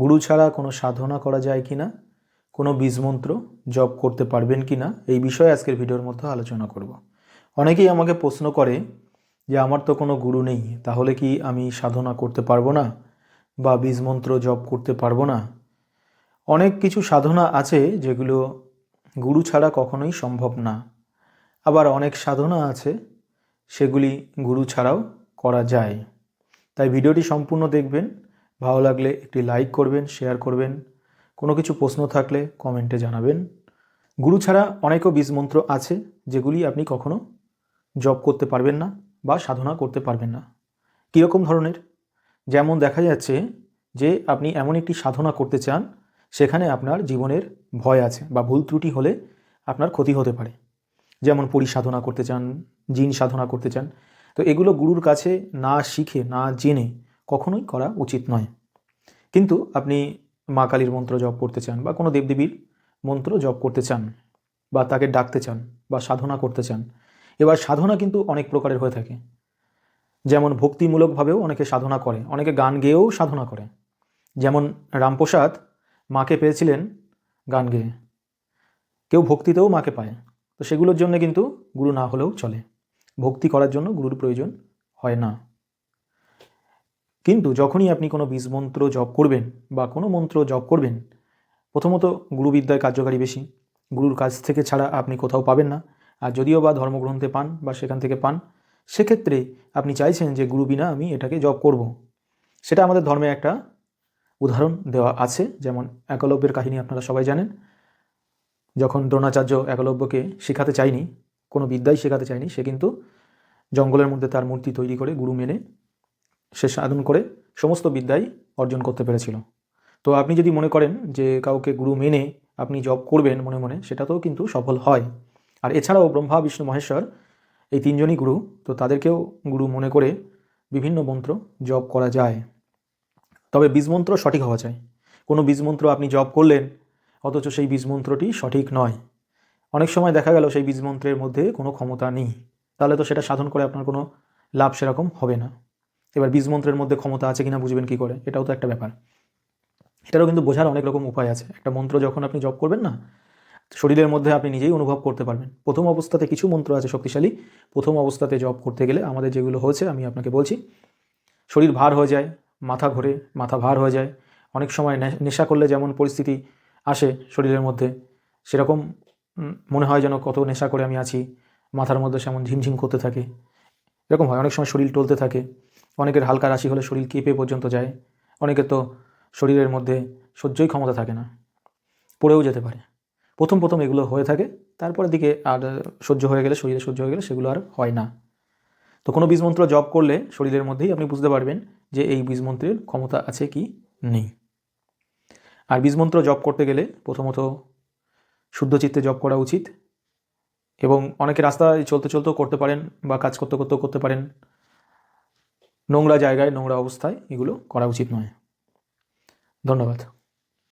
গুরু ছাড়া কোনো সাধনা করা যায় কি না? কোনো বীজমন্ত্র জপ করতে পারবেন কি না? এই বিষয়ে আজকের ভিডিওর মধ্যে আলোচনা করব। অনেকেই আমাকে প্রশ্ন করে যে, আমার তো কোনো গুরু নেই, তাহলে কি আমি সাধনা করতে পারব না? বা বীজমন্ত্র জপ করতে পারব না? অনেক কিছু সাধনা আছে যেগুলো গুরু ছাড়া কখনোই সম্ভব না। আবার অনেক সাধনা আছে সেগুলি গুরু ছাড়াও করা যায়। তাই ভিডিওটি সম্পূর্ণ দেখবেন। ভালো লাগলে একটি লাইক করবেন শেয়ার করবেন। কোনো কিছু প্রশ্ন থাকলে কমেন্টে জানাবেন। গুরু ছাড়া অনেকও বীজমন্ত্র আছে, যেগুলি আপনি কখনো জব করতে পারবেন না বা সাধনা করতে পারবেন না। কীরকম ধরনের? যেমন দেখা যাচ্ছে যে আপনি এমন একটি সাধনা করতে চান, সেখানে আপনার জীবনের ভয় আছে বা ভুল ত্রুটি হলে আপনার ক্ষতি হতে পারে। যেমন পরিসাধনা করতে চান, জিন সাধনা করতে চান। তো এগুলো গুরুর কাছে না শিখে, না জেনে কখনোই করা উচিত নয়। কিন্তু আপনি মা কালীর মন্ত্র জপ করতে চান বা কোনো দেবদেবীর মন্ত্র জপ করতে চান বা তাকে ডাকতে চান বা সাধনা করতে চান, এবার সাধনা কিন্তু অনেক প্রকারের হয়ে থাকে। যেমন ভক্তিমূলকভাবেও অনেকে সাধনা করে, অনেকে গান গেয়েও সাধনা করে। যেমন রামপ্রসাদ, মাকে পেয়েছিলেন গান গেয়ে। কেউ ভক্তিতেও মাকে পায়, তো সেগুলোর জন্য কিন্তু গুরু না হলেও চলে। ভক্তি করার জন্য গুরুর প্রয়োজন হয় না। কিন্তু যখনই আপনি কোনো বীজ মন্ত্র জপ করবেন বা কোনো মন্ত্র জপ করবেন, প্রথমত গুরুবিদ্যায় কার্যকারী বেশি। গুরুর কাছ থেকে ছাড়া আপনি কোথাও পাবেন না। আর যদিও বা ধর্মগ্রন্থে পান বা সেখান থেকে পান, সেক্ষেত্রে আপনি চাইছেন যে, গুরু বিনা আমি এটাকে জপ করব। সেটা আমাদের ধর্মে একটা উদাহরণ দেওয়া আছে, যেমন একলব্যের কাহিনী আপনারা সবাই জানেন। যখন দ্রোণাচার্য একলব্যকে শেখাতে চায়নি, কোনো বিদ্যাই শেখাতে চায়নি, সে কিন্তু জঙ্গলের মধ্যে তার মূর্তি তৈরি করে গুরু মেনে সে সাধন করে সমস্ত বিদ্যাই অর্জন করতে পেরেছিল। তো আপনি যদি মনে করেন যে কাউকে গুরু মেনে আপনি জব করবেন মনে মনে, সেটাতেও কিন্তু সফল হয়। আর এছাড়াও ব্রহ্মা, বিষ্ণু, মহেশ্বর এই তিনজনই গুরু, তো তাদেরকেও গুরু মনে করে বিভিন্ন মন্ত্র জপ করা যায়। তবে বীজমন্ত্র সঠিক হওয়া চাই। কোনো বীজমন্ত্র আপনি জপ করলেন, অথচ সেই বীজমন্ত্রটি সঠিক নয়। অনেক সময় দেখা গেল সেই বীজমন্ত্রের মধ্যে কোনো ক্ষমতা নেই। তাহলে তো সেটা সাধন করে আপনার কোনো লাভ সেরকম হবে না। এবার বীজমন্ত্রের মধ্যে ক্ষমতা আছে কিনা বুঝবেন কী করে? এটাও তো একটা ব্যাপার। এটারও কিন্তু বোঝার অনেক রকম উপায় আছে। একটা মন্ত্র যখন আপনি জপ করবেন না, শরীরের মধ্যে আপনি নিজেই অনুভব করতে পারবেন। প্রথম অবস্থাতে কিছু মন্ত্র আছে শক্তিশালী। প্রথম অবস্থাতে জপ করতে গেলে আমাদের যেগুলো হয়েছে, আমি আপনাকে বলছি, শরীর ভার হয়ে যায়, মাথা ঘোরে, মাথা ভার হয়ে যায়। অনেক সময় নেশা করলে যেমন পরিস্থিতি আসে শরীরের মধ্যে, সেরকম মনে হয় যেন কত নেশা করে আমি আছি, মাথার মধ্যে সেমন ঝিমঝিম করতে থাকে। এরকম হয়। অনেক সময় শরীর টলতে থাকে। অনেকের হালকা রাশি হলে শরীর কেঁপে পর্যন্ত যায় অনেকের তো শরীরের মধ্যে সহ্যই ক্ষমতা থাকে না, পড়েও যেতে পারে। প্রথম প্রথম এগুলো হয়ে থাকে, তারপরের দিকে আর সহ্য হয়ে গেলে, শরীরে সহ্য হয়ে গেলে সেগুলো আর হয় না। তো কোনো বীজমন্ত্র জপ করলে শরীরের মধ্যেই আপনি বুঝতে পারবেন যে এই বীজমন্ত্রের ক্ষমতা আছে কি নেই। আর বীজমন্ত্র জপ করতে গেলে প্রথমত শুদ্ধ চিত্তে জপ করা উচিত এবং অনেকে রাস্তায় চলতে চলতেও করতে পারেন বা কাজ করতে করতেও করতে পারেন। নোংরা জায়গায় নোংরা অবস্থায় এগুলো করা উচিত নয়। ধন্যবাদ।